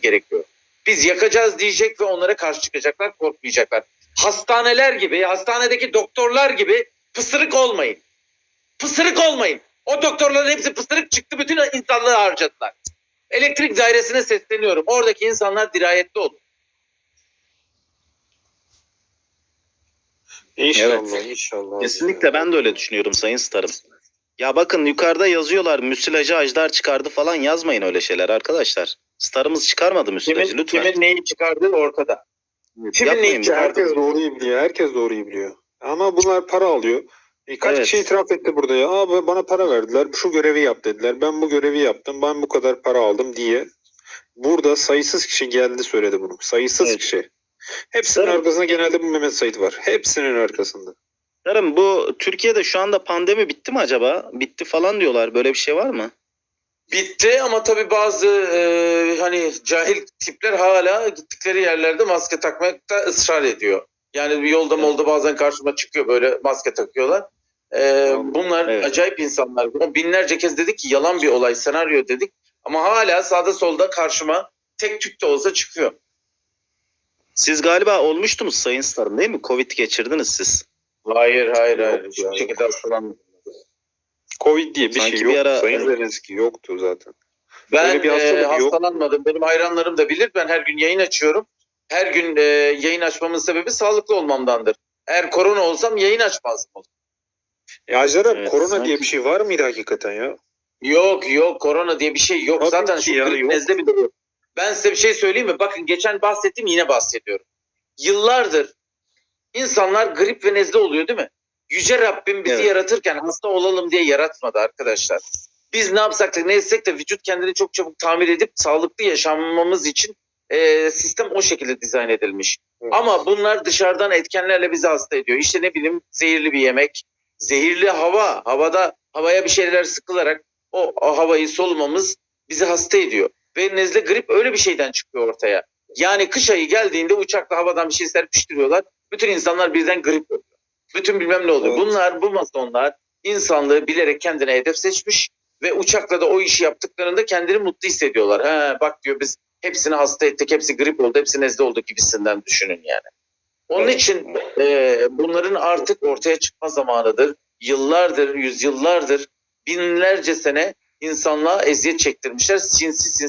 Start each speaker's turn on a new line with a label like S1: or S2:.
S1: gerekiyor. Biz yakacağız diyecek ve onlara karşı çıkacaklar, korkmayacaklar. Hastaneler gibi, hastanedeki doktorlar gibi pısırık olmayın. Pısırık olmayın. O doktorların hepsi pısırık çıktı, bütün insanlığı harcadılar. Elektrik dairesine sesleniyorum. Oradaki insanlar dirayetli olun.
S2: İnşallah,
S3: Evet.
S2: inşallah.
S3: Kesinlikle ben de öyle düşünüyorum Sayın Starım. Ya bakın yukarıda yazıyorlar müsilajı ajdar çıkardı falan yazmayın öyle şeyler arkadaşlar. Starımız çıkarmadı müsilajı
S1: Kimin,
S3: lütfen.
S1: kimin neyi çıkardığı ortada. Kimin
S3: Yapmayın
S1: neyi çıkardığı
S2: Herkes doğruyu biliyor. Herkes doğruyu biliyor. Ama bunlar para alıyor. E, kaç
S3: Evet.
S2: kişi itiraf etti burada ya? Aa bana para verdiler. Şu görevi yap dediler. Ben bu görevi yaptım. Ben bu kadar para aldım diye. Burada sayısız kişi geldi söyledi bunu. Sayısız
S3: Evet.
S2: kişi. Hepsinin
S3: Sarı-
S2: arkasında genelde bu Mehmet Sait var. Hepsinin arkasında.
S3: Starım bu Türkiye'de şu anda pandemi bitti mi acaba? Bitti falan diyorlar. Böyle bir şey var mı?
S1: Bitti ama tabii bazı e, hani cahil tipler hala gittikleri yerlerde maske takmakta ısrar ediyor. Yani bir yolda molda bazen karşıma çıkıyor böyle maske takıyorlar. E, bunlar
S3: Evet.
S1: acayip insanlar. Binlerce kez dedik ki yalan bir olay, senaryo dedik. Ama hala sağda solda karşıma tek tük de olsa çıkıyor.
S3: Siz galiba olmuştunuz Sayın Starım değil mi? Covid geçirdiniz siz.
S1: Hayır hayır hayır. Hiçbir şekilde hastalanmadım.
S2: Covid diye bir
S3: Sanki
S2: şey
S3: bir
S2: yok.
S3: ara-
S2: Sayın. Zelenski yoktu zaten.
S1: Ben
S2: bir
S1: e,
S2: hastalık yok.
S1: hastalanmadım. Benim hayranlarım da bilir. Ben her gün yayın açıyorum. Her gün e, yayın açmamın sebebi sağlıklı olmamdandır. Eğer korona olsam yayın açmazdım.
S2: Ya Ajdar abi
S3: Evet,
S2: korona
S3: sanki-
S2: diye bir şey var mıydı hakikaten ya?
S1: Yok yok korona diye bir şey yok.
S2: Tabii
S1: Zaten
S2: ki
S1: şu grip
S2: yok.
S1: nezle bile yok. Ben size bir şey söyleyeyim mi? Bakın geçen bahsettim yine bahsediyorum. Yıllardır insanlar grip ve nezle oluyor değil mi? Yüce Rabbim bizi
S3: Evet.
S1: yaratırken hasta olalım diye yaratmadı arkadaşlar. Biz ne yapsak da ne etsek de vücut kendini çok çabuk tamir edip sağlıklı yaşamamız için e, sistem o şekilde dizayn edilmiş.
S2: Evet.
S1: Ama bunlar dışarıdan etkenlerle bizi hasta ediyor. İşte ne bileyim zehirli bir yemek, zehirli hava, havada havaya bir şeyler sıkılarak o, o havayı solumamız bizi hasta ediyor. Ve nezle grip öyle bir şeyden çıkıyor ortaya. Yani kış ayı geldiğinde uçakla havadan bir şey serpiştiriyorlar. Bütün insanlar birden grip oluyor. Bütün bilmem ne oluyor.
S2: Evet.
S1: Bunlar bu masonlar insanlığı bilerek kendine hedef seçmiş ve uçakla da o işi yaptıklarında kendini mutlu hissediyorlar. Ha bak diyor biz hepsini hasta ettik, hepsi grip oldu, hepsi nezle oldu gibisinden düşünün yani. Onun için e, bunların artık ortaya çıkma zamanıdır. Yıllardır, yüzyıllardır, binlerce sene insanlığa eziyet çektirmişler. Sinsi sinsi